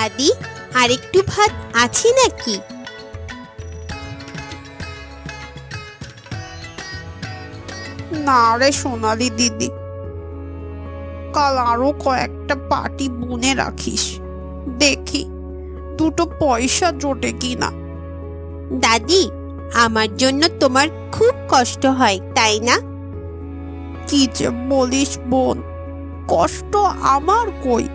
দাদি আর একটু ভাত আছে নাকি? না রে সোনালি দিদি কাল আরও কয়েকটা পাটি বুনে রাখিস। দেখি দুটো পয়সা জোটে কিনা। দাদি আমার জন্য তোমার খুব কষ্ট হয় তাই না? কি যে বলিস বোন কষ্ট আমার কই?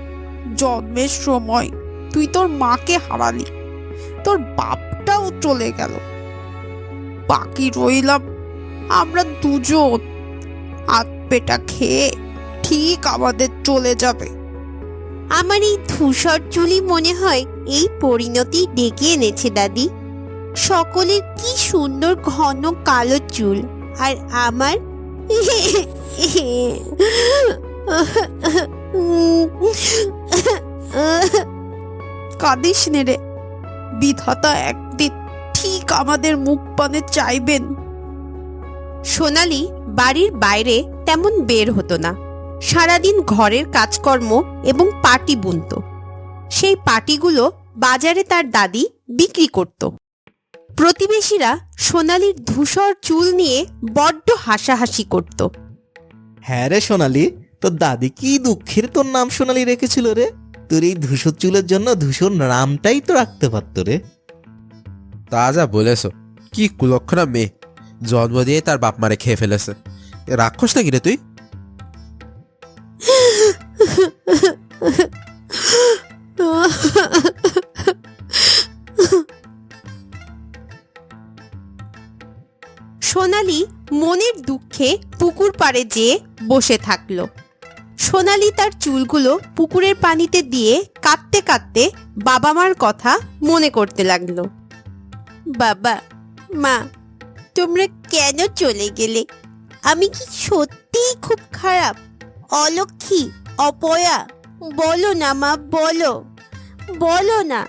জন্মের সময় তুই তোর মাকে হারালি। তোর বাপটাও চলে গেল। বাকি রইলাম আমরা দুজন। হাত পেটা খেয়ে ঠিক আমাদের চলে যাবে। আমার এই ধূসর চুলি মনে হয় এই পরিণতি ডেকে এনেছে, দাদি। সকলের কি সুন্দর ঘন কালো চুল। আর আমার কাঁদিস রে। বিধাতা একদিন ঠিক আমাদের মুখ পানে চাইবেন। সোনালি বাড়ির বাইরে তেমন বের হতো না। সারাদিন ঘরের কাজকর্ম এবং পাটি বুনত। সেই পাটিগুলো বাজারে তার দাদি বিক্রি করত। প্রতিবেশীরা সোনালির ধূসর চুল নিয়ে বড্ড হাসাহাসি করত। হ্যাঁ রে সোনালি, তোর দাদি কি দুঃখের তোর নাম সোনালি রেখেছিল রে? তোর এই ধূসর চুলের জন্য ধূসর নামটাই তো রাখতে পারতো রে। তা যা বলেছ কি কুলক্ষণা মেয়ে জন্ম দিয়ে তার বাপ মারে খেয়ে ফেলেছে। রাক্ষস নাকি রে তুই? সোনালি মনের দুঃখে পুকুর পাড়ে যেয়ে বসে থাকল। সোনালি তার চুলগুলো পুকুরের পানিতে দিয়ে কাঁদতে কাঁদতে বাবা মার কথা মনে করতে লাগল। বাবা, মা, তোমরা কেন চলে গেলে? আমি কি সত্যিই খুব খারাপ? অলক্ষী, অপয়া, বলো না মা, বলো বলো না।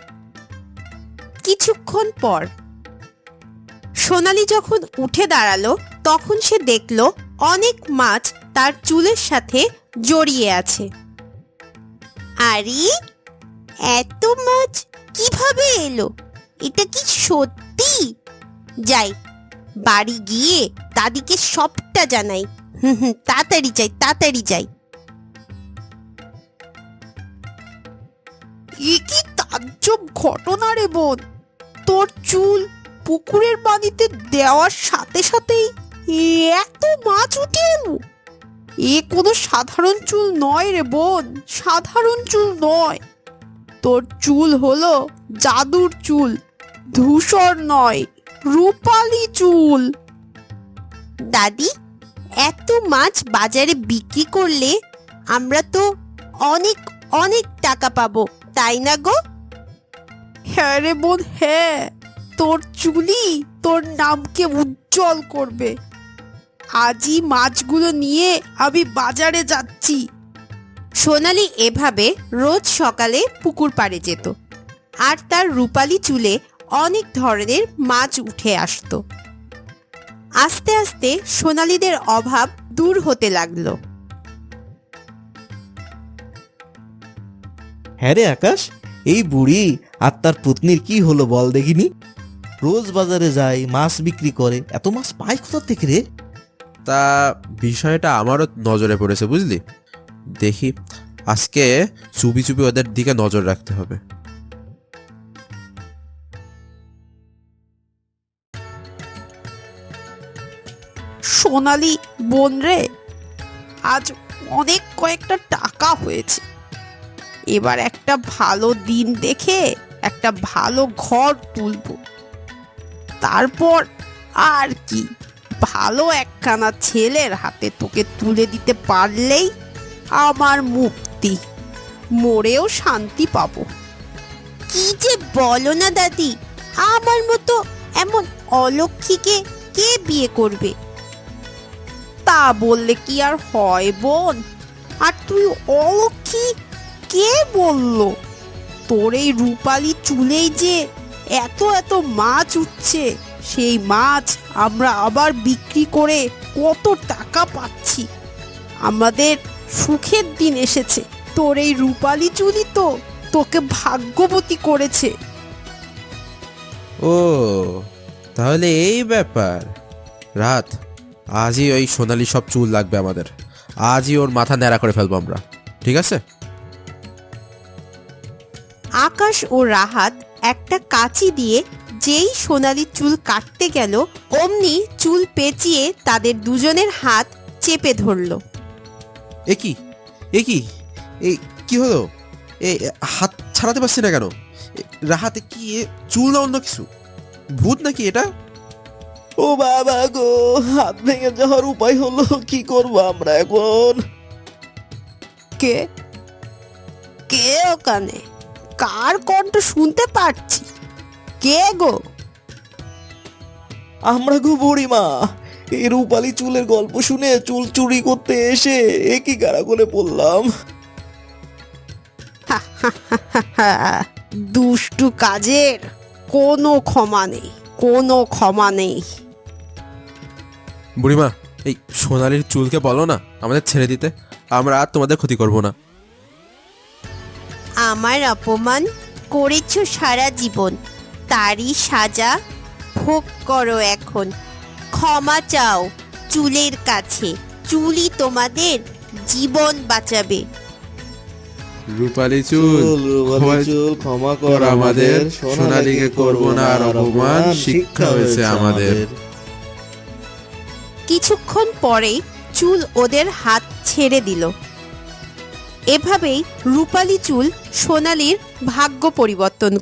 কিছুক্ষণ পর সোনালি যখন উঠে দাঁড়াল, তখন সে দেখল অনেক মাছ তার চুলের সাথে জড়িয়ে আছে। আরে, এত মাছ কীভাবে এলো? এটা কি সত্যি? যাই, বাড়ি গিয়ে দাদিকে সবটা জানাই। হুম হুম, তাড়াতাড়ি যাই তাড়াতাড়ি যাই। এ কি তাজ্জব ঘটনা রে বোন। তোর চুল পুকুরের পানিতে দেওয়ার সাথে সাথেই এত মাছ উঠে এলো। এ কোনো সাধারণ চুল নয় রে বোন সাধারণ চুল নয়। তোর চুল হলো জাদুর চুল ধূসর নয় রূপালি চুল। দাদি এত মাছ বাজারে বিক্রি করলে আমরা তো অনেক অনেক টাকা পাবো তাই না গো? হ্যাঁ রে বোন হ্যাঁ। তোর চুলি তোর নামকে উজ্জ্বল করবে। আজই মাছগুলো নিয়ে আমি বাজারে যাচ্ছি। সোনালি এভাবে রোজ সকালে পুকুর পাড়ে যেত আর তার রূপালি চুলে অনেক ধরনের মাছ উঠে আসতো। আস্তে আস্তে সোনালিদের অভাব দূর হতে লাগল। হ্যাঁ রে আকাশ, এই বুড়ি আর তার পত্নীর কি হলো বল দেখিনি? রোজ বাজারে যায়, মাছ বিক্রি করে, এত মাছ পায় কোথা থেকে রে? তা বিষয়টা আমারও নজরে পড়েছে, বুঝলি? দেখি, আজকে চুপি চুপি ওদের দিকে নজর রাখতে হবে। সোনালি বোন রে, আজ অনেক কয়েকটা টাকা হয়েছে। এবার একটা ভালো দিন দেখে একটা ভালো ঘর তুলবো। তারপর আর কি? ভালো একখানা ছেলের হাতে তোকে তুলে দিতে পারলেই আমার মুক্তি। মরেও শান্তি পাবো। কি যে বলো না দাদি, আমার মতো এমন অলক্ষীকে কে বিয়ে করবে? তা বললে কি আর হয় বোন? আর তুই অলক্ষী কে বলল? তোর এই রূপালি চুলেই যে এত এত মাছ উঠছে। সেই মাছ আমরা আবার বিক্রি করে কত টাকা পাচ্ছি। আমাদের সুখের দিন এসেছে। তোর এই রূপালি চুলই তো তোকে ভাগ্যবতী করেছে। ও তাহলে এই ব্যাপার। রাত আজই ওই সোনালি সব চুল লাগবে আমাদের। আজই ওর মাথা ন্যাড়া করে ফেলব আমরা। ঠিক আছে? আকাশ ও রাহাত একটা কাঁচি দিয়ে যেই সোনালি চুল কাটতে গেল অমনি চুল পেঁচিয়ে তাদের দুজনের হাত চেপে ধরলো। এ কি? এ কি? এই কি হলো? এ হাত ছাড়াতে পারছি না কেন? রাহাতে কি এ, চুল না অন্য কিছু? ভূত নাকি এটা? ও বাবা গো হাত ভেঙে যাওয়ার উপায় হলো কি করব আমরা এখন? কে? কে ওখানে? কার কণ্ঠ শুনতে পাচ্ছি? কে গো আমরা গো বুড়িমা এই রূপালি চুলের গল্প শুনে চুল চুরি করতে এসে একই গাড়া করে পড়লাম দুষ্টু কাজের কোনো ক্ষমা নেই কোনো ক্ষমা নেই। বুড়িমা এই সোনালির চুলকে বলো না আমাদের ছেড়ে দিতে আমরা আর তোমাদের ক্ষতি করব না। আমার অপমান করেছ সারা জীবন। তারই সাজা ভোগ করো এখন। ক্ষমা চাও চুলের কাছে চুলই তোমাদের জীবন বাঁচাবে। রূপালি রূপালি চুল ক্ষমা কর আমাদের সোনালীকে করব না আর অপমান শিক্ষা হয়েছে আমাদের। কিছুক্ষণ পরেই চুল ওদের হাত ছেড়ে দিল। এভাবেই রূপালী চুল সোনালির ভাগ্য পরিবর্তন